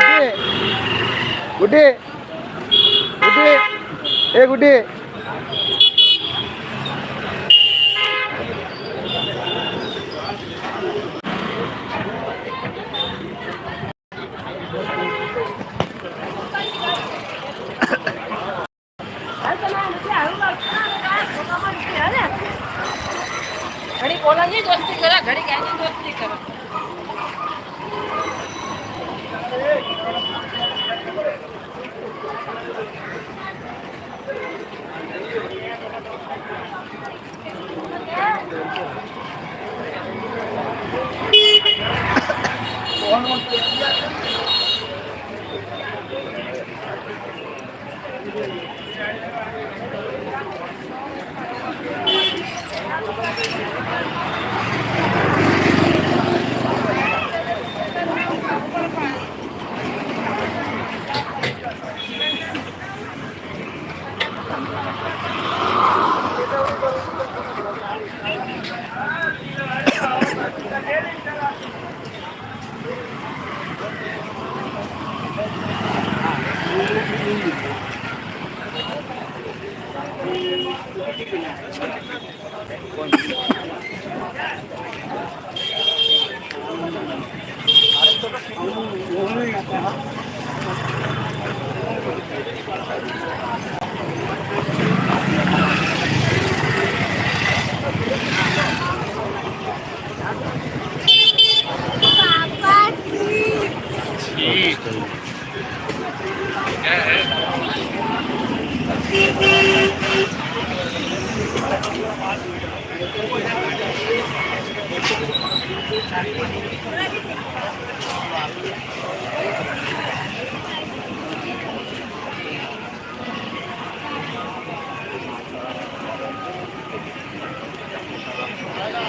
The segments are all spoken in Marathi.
Guddi Guddi Guddi A Guddi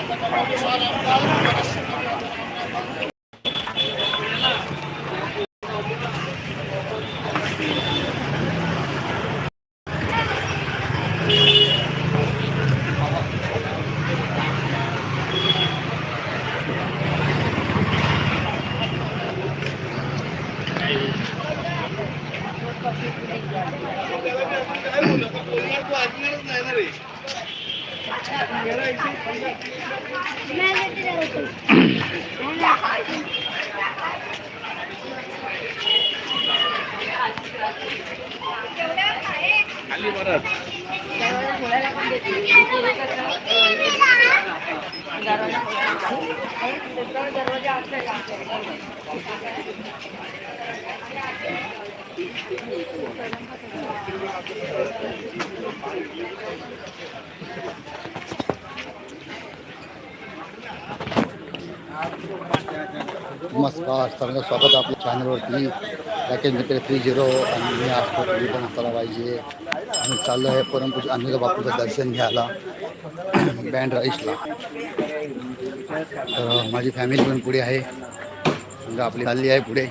Thank you. नमस्कार सर्वांचं स्वागत आपल्या चॅनलवरती पॅकेज मित्र थ्री झिरो आणि मी असतो तुम्ही पण असायला पाहिजे आहे परमपूज अन्नदा बापूचं दर्शन घ्यायला बँड तर माझी फॅमिली पण पुढे आहे. समजा आपली चालली आहे पुढे.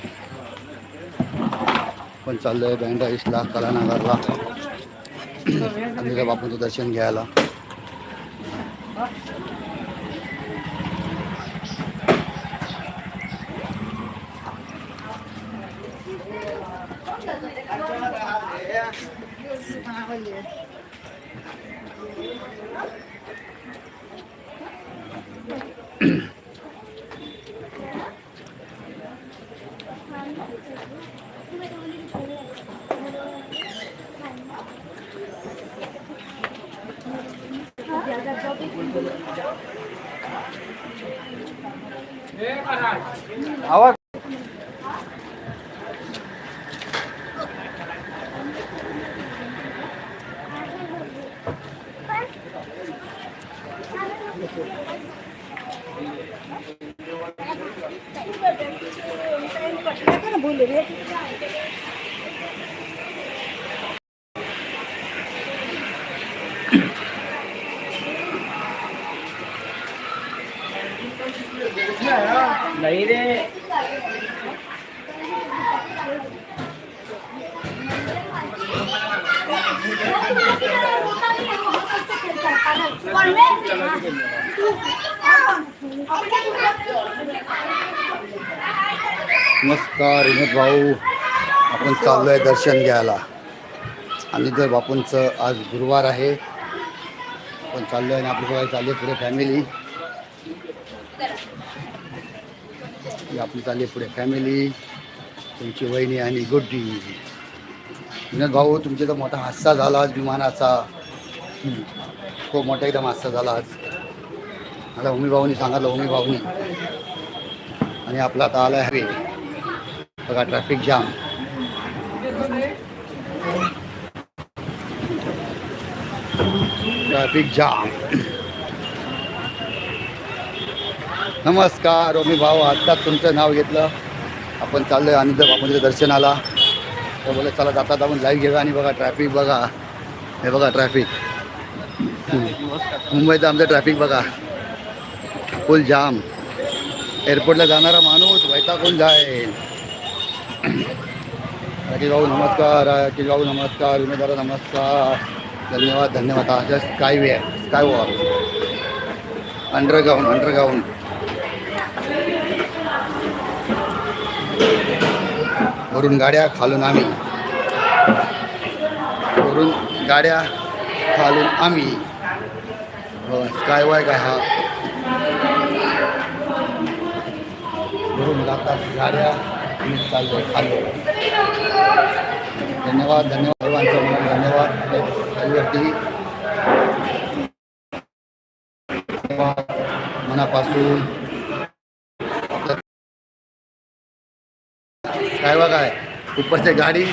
पण चाललो आहे बँड राईसला कलानगरला. अन्नदा बापूंचं दर्शन घ्यायला. नमस्कार विनोद भाऊ. आपण चाललो आहे दर्शन घ्यायला. आणि तर बापूंचं आज गुरुवार आहे. आपण चाललो आहे आणि आपली चालले चालली पुढे फॅमिली आपली चालली आहे पुढे फॅमिली तुमची वहिनी आणि गुड्डी विनोद भाऊ तुमचा तर मोठा हादसा झाला आज विमानाचा. खूप मोठा एकदम हादसा झाला आज. मला उमी भाऊनी सांगितलं उमी भाऊनी. आणि आपला आता आला हवे. बघा ट्रॅफिक जाम ट्रॅफिक जाम नमस्कार ओमी भाऊ. आत्ताच तुमचं नाव घेतलं. आपण चाललोय आणि जर तिथे दर्शनाला. तर बोले चला जातात आपण लाईव्ह घेऊया. आणि बघा ट्रॅफिक बघा. हे बघा ट्रॅफिक मुंबईचं आमचं ट्रॅफिक बघा. फुल जाम. एअरपोर्टला जाणारा माणूस वैतागून जाईल. राकेश भाऊ नमस्कार. राकेश भाऊ नमस्कार. उमेदवार नमस्कार. धन्यवाद धन्यवाद. हा sky way sky walk underground underground वरून गाड्या खालून आम्ही. वरून गाड्या खालून आम्ही. स्काय वाय काय हा. वरून जातात गाड्या आम्ही चाललो खाल्लो धन्यवाद धन्यवाद सर्वांचं. म्हणून धन्यवाद. खालीवरती मनापासून स्कायवॉक आहे. उपरचे गाडी.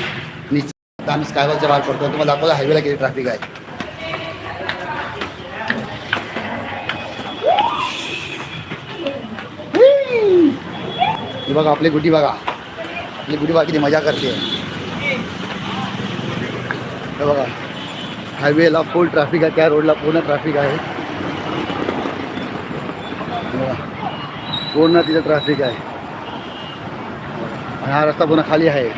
निश्चित आम्ही स्कायवॉकच्या बाहेर पडतो. तुम्हाला दाखवलं हायवेला किती ट्रॅफिक आहे. बघा, आपली गुडी बघा. आपली गुडी बघा, किती मज़ा करते. हे बघा. हायवेला फुल ट्रॅफिक आहे, त्या रोडला पूर्ण ट्रॅफिक आहे. पूर्ण तिथं ट्रॅफिक आहे. आणि हा रस्ता पूर्ण खाली आहे.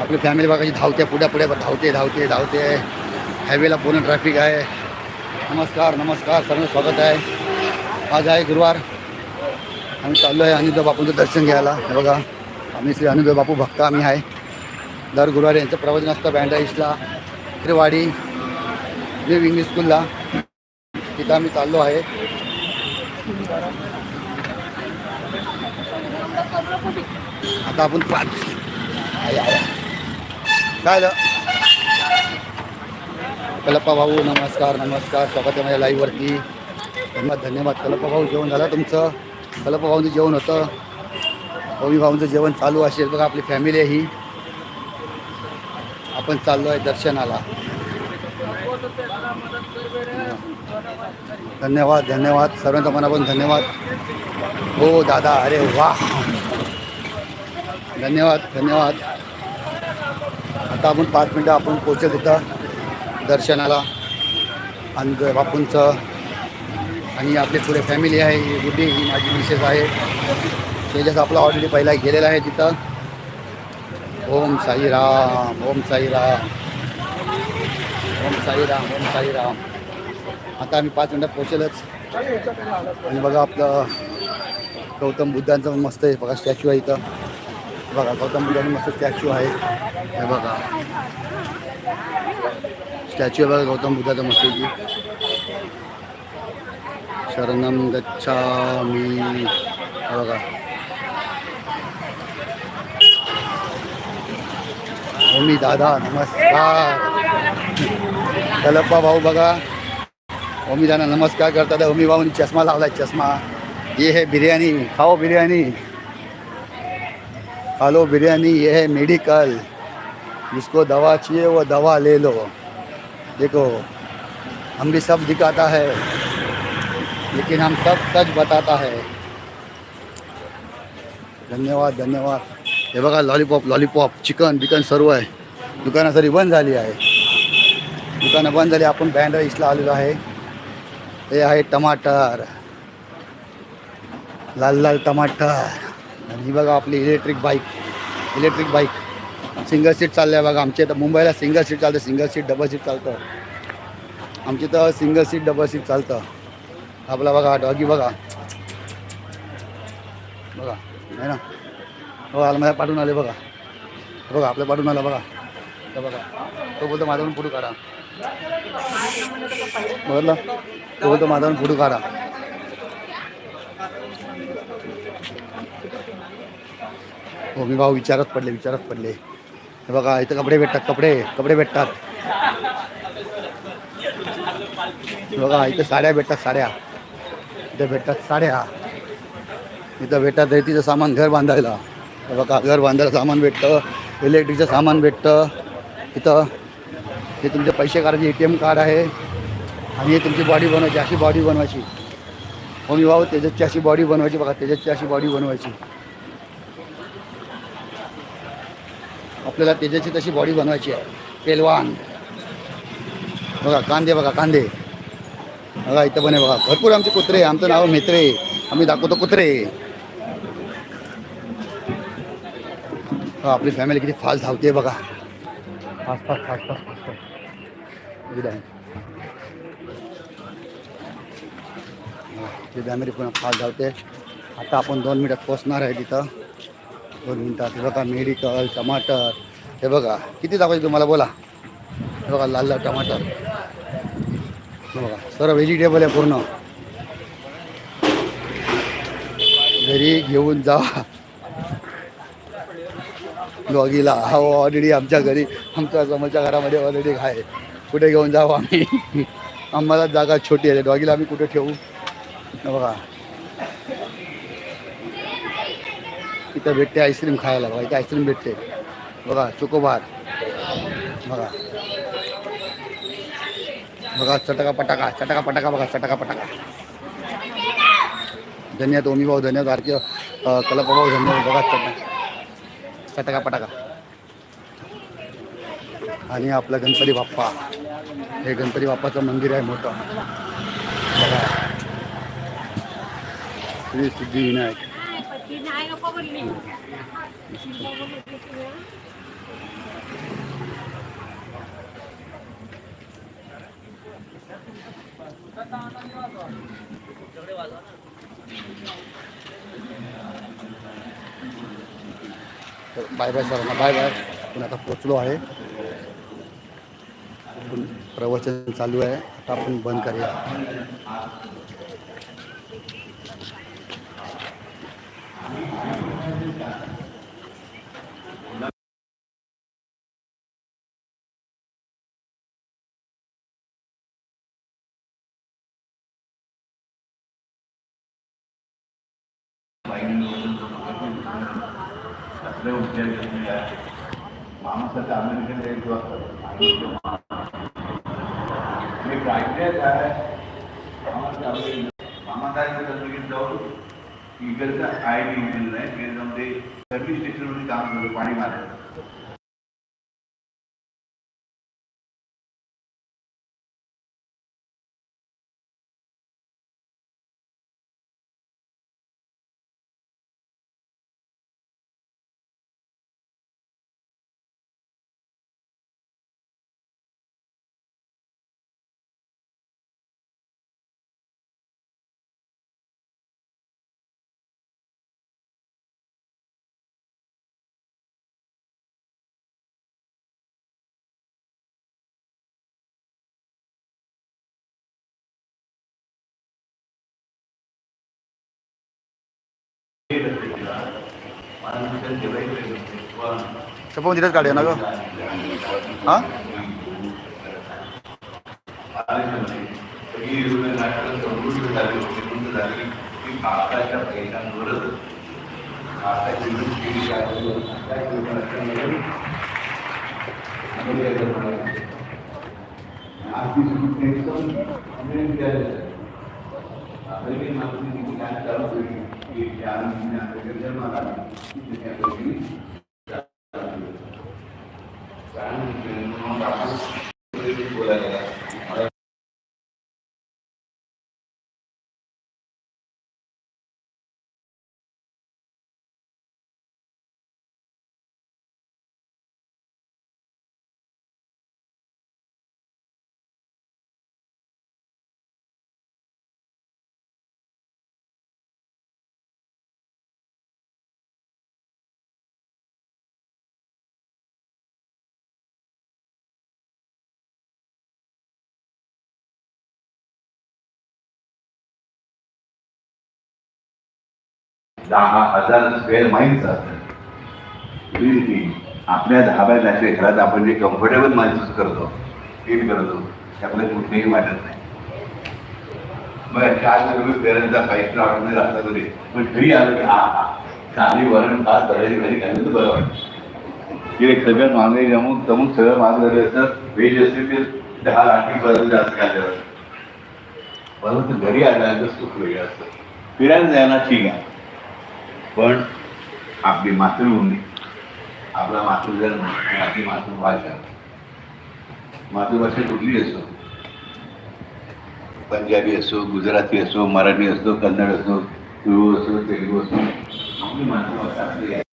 आपली फॅमिली बघायची धावते, पुढे पुढे, धावते धावते धावते. हायवेला पूर्ण ट्रॅफिक आहे. नमस्कार नमस्कार. सर्व स्वागत आहे. आज आहे गुरुवार. आम्ही चाललो आहे अनिरुद्ध बापूंचं दर्शन घ्यायला. हे बघा आम्ही श्री अनिरुद्ध बापू भक्त आम्ही आहे. दर गुरुवारी यांचं प्रवचन असतं बँडाईसला त्रिवाडी न्यू इंग्लिश स्कूलला. तिथं आम्ही चाललो आहे. आता आपण पाच. काय झालं? कलप्पा भाऊ नमस्कार नमस्कार. स्वागत आहे माझ्या लाईव्हवरती धन्यवाद धन्यवाद. कलपभाऊ भाऊ जेवण झालं तुमचं? कलपभाऊंचं भाऊंचं जेवण होतं. ओमी भाऊंचं जेवण चालू असेल. बघा आपली फॅमिली आहे ही. आपण चाललो आहे दर्शनाला. धन्यवाद धन्यवाद. सर्वांचा मनापासून धन्यवाद. हो दादा अरे वा. धन्यवाद धन्यवाद. आता आपण पाच मिनटं आपण पोचत तिथं दर्शनाला. आणि बापूंचं आणि आपली पुढे फॅमिली आहे ही गुड्डी ही माझी मिसेस आहे. तेजस आपला ऑलरेडी पहिला गेलेला आहे तिथं. ओम साईराम ओम साईराम ओम साईराम ओम साईराम आता आम्ही पाच मिनटात पोचेलच आणि बघा आपलं गौतम बुद्धांचं पण मस्त आहे. बघा स्टॅच्यू आहे इथं. बघा गौतम बुद्धांचं मस्त स्टॅच्यू आहे. हे बघा. स्टॅच्यू आहे बघा गौतम बुद्धाचं मस्त आहे हे बघा ओमी दादा, नमस्कार। कलप्पा भाऊ बघा। दादा, नमस्कार करतात. ओमी भाऊनी चष्मा लावलाय, चष्मा. ये है बिरयानी खाओ बिरयानी खा लो बिरयानी ये है मेडिकल. जिसको दवा चाहिए, वो दवा ले लो। देखो, हम भी सब दिखाता है। लेकिन हम सब सच बताता है। धन्यवाद धन्यवाद। हे बघा लॉलीपॉप लॉलीपॉप चिकन बिकन सर्व आहे. दुकानं सरी बंद झाली आहे. दुकानं बंद झाली आपण बँड राईसला आलेलो आहे. हे आहे टमाटर. लाल लाल टमाटर. आणि ही बघा आपली electric bike electric bike single seat चाललं आहे बघा. आमच्या इथं मुंबईला सिंगल सीट चालतं सिंगल सीट डबल सीट चालतं. आमच्या इथं सिंगल सीट डबल सीट चालतं. आपला बघा डॉगी बघा. बघा नाही ना? बघा मला पाठवून आले बघा. बघा आपल्या पाठवून आला बघा. तर बघा तो बोलतो माझ्यावरून फोटो काढा. बघितलं? तो बोलतो माझ्यावरून फोटो काढा. हो मी भाऊ विचारत पडले विचारत पडले. हे बघा इथं कपडे भेटतात कपडे कपडे भेटतात. बघा इथं साड्या भेटतात साड्या. इथं भेटतात साड्या. इथं भेटतात रेतीचं सामान घर बांधायला. बघा घर बांधायला सामान भेटतं इलेक्ट्रिकचं सामान भेटतं. इथं हे तुमचे पैसे काढायचे ए टी एम कार्ड आहे आणि हे तुमची बॉडी बनवायची अशी बॉडी बनवायची. हो मी भाऊ तेजसची अशी बॉडी बनवायची बघा तेजसची अशी बॉडी बनवायची. आपल्याला तेजाची तशी बॉडी बनवायची आहे. पेलवान. बघा कांदे बघा कांदे. बघा इथं पण आहे बघा. भरपूर आमचे कुत्रे आमचं नाव मेत्रे आम्ही दाखवतो कुत्रे. आपली फॅमिली किती फास्ट धावते बघा. Fast fast fast fast fast family पुन्हा फास्ट धावते. आता आपण दोन मिनिटात पोचणार आहे तिथं. दोन मिनिटात हे बघा मेडिकल टमाटर. हे बघा किती दाखवायचे तुम्हाला? बोला. हे बघा लाल लाल टमाटर. बघा सर्व व्हेजिटेबल आहे पूर्ण. घरी घेऊन जा. डॉगीला हा ऑलरेडी आमच्या घरी आमच्या समोरच्या घरामध्ये ऑलरेडी आहे. कुठे घेऊन जाऊ आम्ही? आम्हाला जागा छोटी आहे. डॉगीला आम्ही कुठे ठेवू? बघा. इथं भेटते आईस्क्रीम खायला. बघा इथे आईस्क्रीम भेटते. बघा चोकोबार बघा. बघा चटका पटाका चटका पटाका बघा चटका पटाका. धन्यवाद ओमी भाऊ धन्यवाद आरके कलपा भाऊ धन्यवाद बघा चटका. चटका पटाका. आणि आपला गणपती बाप्पा. हे गणपती बाप्पाचं मंदिर आहे मोठं. बघा. श्री सिद्धिविनायक. तर बाय बाय सरांना बाय बाय आपण आता पोचलो आहे. प्रवचन चालू आहे. आता आपण बंद करूया. మమతాజీ ముగించావు ಈಗ ಐದು ಗಂಟೆ ಸರ್ವಿಸ್ ಸ್ಟೇಷನ್ ಕಾಮ ಮಾಡಿ ಮಾಡಿದ್ದಾರೆ ते जाऊन ते सर्व्हिस स्टेशनमध्ये काम करतो पाणी मारायचं सपोज जन्माला दहा हजार स्क्वेअर माइल्स असतात आपल्या दहा बाय दहाच्या घरात आपण जे कम्फर्टेबल महसूस करतो फील करतो ते आपल्याला कुठेही वाटत नाही. मग चार जर तुम्ही पेरेंटचा फाईव्ह स्टार हॉटेलमध्ये राहता तरी पण घरी आलो की हा हा चांगली वरण भात तळाची घरी घालून बरं वाटतं. तिकडे एक सगळं मागे जमून जमून सगळं मागं झालं असतं व्हेज असेल ते दहा लाखी पर्यंत जास्त खाल्ल्यावर परंतु घरी आल्यानंतर सुख वेगळं असतं. फिरायला जायला ठीक आहे. पण आपली मातृभूमी आपला मातृधर्म आपली मातृभाषा. मातृभाषा कुठली असो? पंजाबी असो गुजराती असो मराठी असो कन्नड असो तुळू असो तेलुगू असो आपली मातृभाषा आपली आहे.